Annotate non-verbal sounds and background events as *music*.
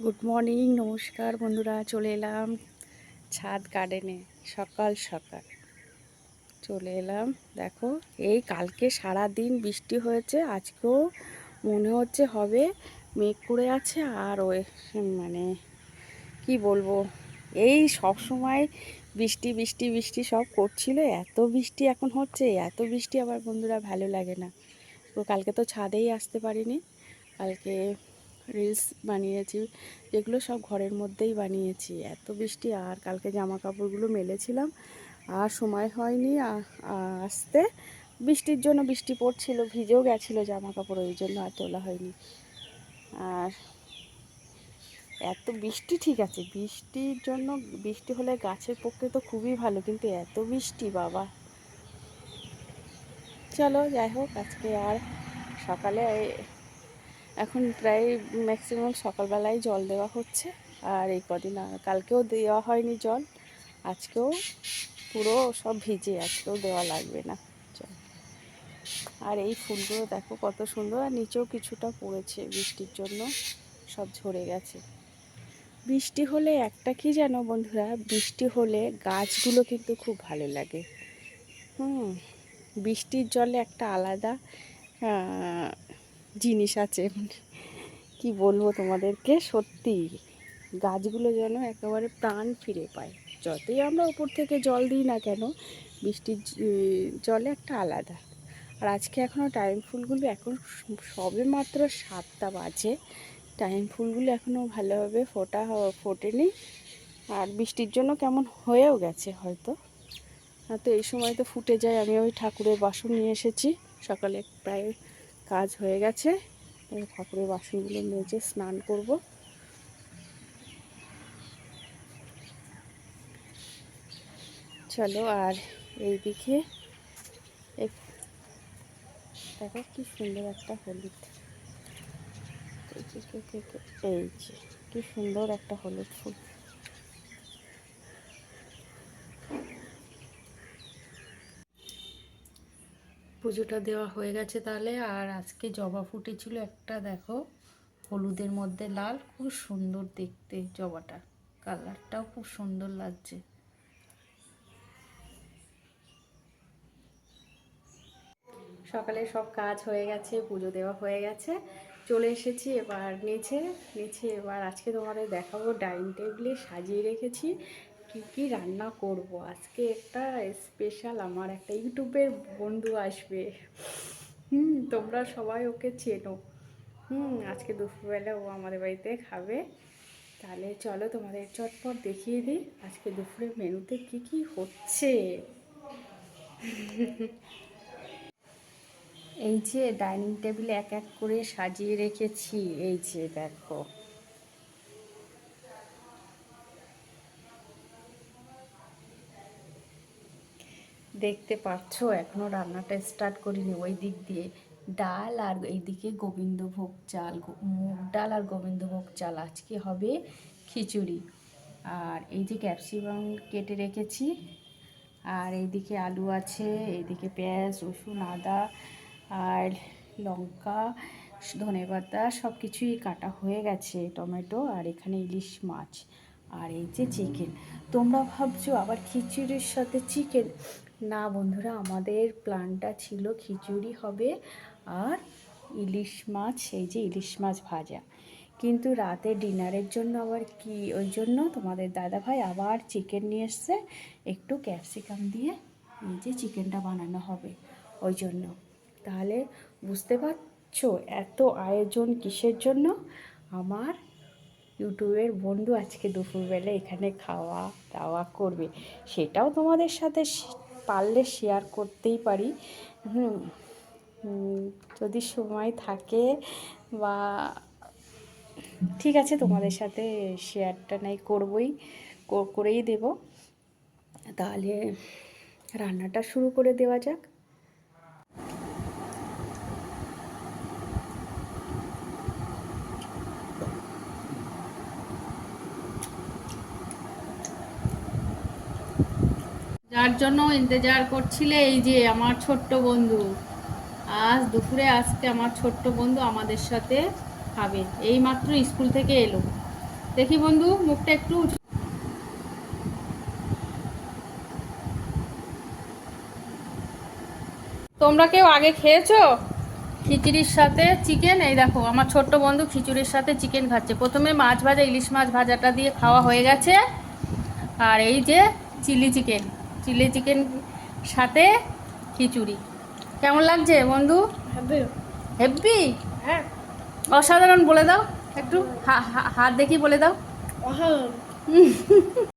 Good morning নমস্কার বন্ধুরা, চলে এলাম ছাদ গার্ডেনে সকাল সকাল। চলে এলাম, দেখো, এই কালকে সারা দিন বৃষ্টি হয়েছে, আজকেও মনে হচ্ছে হবে মেঘ করে আছে, আর ওই মানে কি বলব, এই সব সময় বৃষ্টি বৃষ্টি বৃষ্টি সব করছিল, এত বৃষ্টি এখন হচ্ছে, এত বৃষ্টি আবার বন্ধুরা ভালো লাগে না। তো কালকে তো ছাদেই আসতে পারিনি। কালকে রিলস বানিয়েছি, যেগুলো সব ঘরের মধ্যেই বানিয়েছি। এত বৃষ্টি, আর কালকে জামা কাপড়গুলো মেলেছিলাম। আর সময় হয়নি আসতে। বৃষ্টির জন্য বৃষ্টি পড়ছিল, ভিজেও গেছিল জামা কাপড় ওই জন্য আর তোলা হয়নি। আর এত বৃষ্টি, ঠিক আছে। বৃষ্টির জন্য, বৃষ্টি হলে গাছের পক্ষে তো খুবই ভালো, কিন্তু এত বৃষ্টি, বাবা। চলো, যাই হোক, আজকে আর সকালে এখন প্রায় ম্যাক্সিমাম সকালবেলায় জল দেওয়া হচ্ছে, আর এই কদিন কালকেও দেওয়া হয়নি জল, আজকেও পুরো সব ভিজে, আজকেও দেওয়া লাগবে না জল। আর এই ফুলগুলো দেখো কত সুন্দর, আর নিচেও কিছুটা পড়েছে বৃষ্টির জন্য, সব ঝরে গেছে। বৃষ্টি হলে একটা কি জানো বন্ধুরা, বৃষ্টি হলে গাছগুলো কিন্তু খুব ভালো লাগে। হুম। বৃষ্টির জলে একটা আলাদা জিনিস আছে। কি বলব তোমাদেরকে? সত্যি, গাছগুলো যেন একেবারে প্রাণ ফিরে পায়। যতই আমরা উপর থেকে জল দিই না কেন, বৃষ্টির জলে একটা আলাদা। আর আজকে এখনও টাইম ফুলগুলো এখন সবে মাত্র সাতটা বাজে। টাইম ফুলগুলো এখনও ভালোভাবে ফোটা ফোটেনি। আর বৃষ্টির জন্য কেমন হয়েও গেছে হয়তো। হয়তো এই সময় তো ফুটে যায়, আমি ওই ঠাকুরের বাসন নিয়ে এসেছি। সকালে প্রায় কাজ হয়ে গেছে, এবার ঠাকুরের বাসনগুলো মেজে স্নান করব। চলো, আর এইদিকে এক- দেখো কি সুন্দর একটা হলুদ। এই এই এই যে, কি সুন্দর একটা হলুদ ফুল। পুজোটা দেওয়া হয়ে গেছে তাহলে। আর আজকে জবা ফুটেছিল একটা, দেখো, হলুদের মধ্যে লাল, খুব সুন্দর দেখতে জবাটা। কালারটাও খুব সুন্দর লাগছে। সকালে সব কাজ হয়ে গেছে, পুজো দেওয়া হয়ে গেছে। চলে এসেছি এবার নিচে নিচে এবার আজকে তোমাদের দেখাবো ডাইনিং টেবিলে সাজিয়ে রেখেছি। কি কি রান্না করব? আজকে একটা স্পেশাল আমার একটা ইউটিউবের বন্ধু আসবে। হুম, তোমরা সবাই ওকে চেনো। হুম, আজকে দুপুরবেলা ও আমাদের বাড়িতে খাবে। তাহলে চলো তোমাদের চটপট দেখিয়ে দিই আজকে দুপুরের মেনুতে কি কি হচ্ছে। এই যে ডাইনিং টেবিলে এক এক করে সাজিয়ে রেখেছি। এই যে দেখো। দেখতে পাচ্ছ, এখনও রান্নাটা স্টার্ট করিনি। ওই দিক দিয়ে ডাল আর এইদিকে গোবিন্দভোগ চাল মুগ ডাল আর গোবিন্দভোগ চাল। আজকে হবে খিচুড়ি। আর এই যে ক্যাপসিকাম কেটে রেখেছি, আর এইদিকে আলু আছে, এইদিকে পেঁয়াজ, রসুন, আদা, আর লঙ্কা ধনেপাতা সব কিছুই কাটা হয়ে গেছে, টমেটো আর এখানে ইলিশ মাছ। আর এই যে চিকেন তোমরা ভাবছ আবার খিচুড়ির সাথে চিকেন না বন্ধুরা, আমাদের প্ল্যানটা ছিল খিচুড়ি হবে আর ইলিশ মাছ, এই যে ইলিশ মাছ ভাজা। কিন্তু রাতে ডিনারের জন্য আবার কি, ওই জন্য তোমাদের দাদাভাই আবার চিকেন নিয়ে এসছে, একটু ক্যাপসিকাম দিয়ে এই যে চিকেনটা বানানো হবে, ওই জন্য। তাহলে বুঝতে পারছ এত আয়োজন কিসের জন্য? আমার ইউটিউবের বন্ধু আজকে দুপুরবেলা এখানে খাওয়া দাওয়া করবে, সেটাও তোমাদের সাথে পারলে শেয়ার করতেই পারি। হুম যদি সময় থাকে বা ঠিক আছে তোমাদের সাথে শেয়ারটা নাই করবই করেই দেব। তাহলে রান্নাটা শুরু করে দেওয়া যাক। যার জন্য ইন্তজার করছিলে এই যে আমার ছোট্ট বন্ধু। আজ দুপুরে আজকে আমার ছোট্ট বন্ধু আমাদের সাথে খাবে। এই মাত্র স্কুল থেকে এলো। দেখি বন্ধু, মুখটা একটু তোমরা কেউ আগে খেয়েছো? খিচুড়ির সাথে চিকেন এই দেখো, আমার ছোট্ট বন্ধু খিচুড়ির সাথে চিকেন খাচ্ছে। প্রথমে মাছ ভাজা, ইলিশ মাছ ভাজাটা দিয়ে খাওয়া হয়ে গেছে। আর এই যে চিলি চিকেন চিলি চিকেন সাথে খিচুড়ি। কেমন লাগছে বন্ধু? হেব্বি? হ্যাঁ। অসাধারণ বলে দাও। একটু। হা- হা- হাত দেখি বলে দাও। *laughs*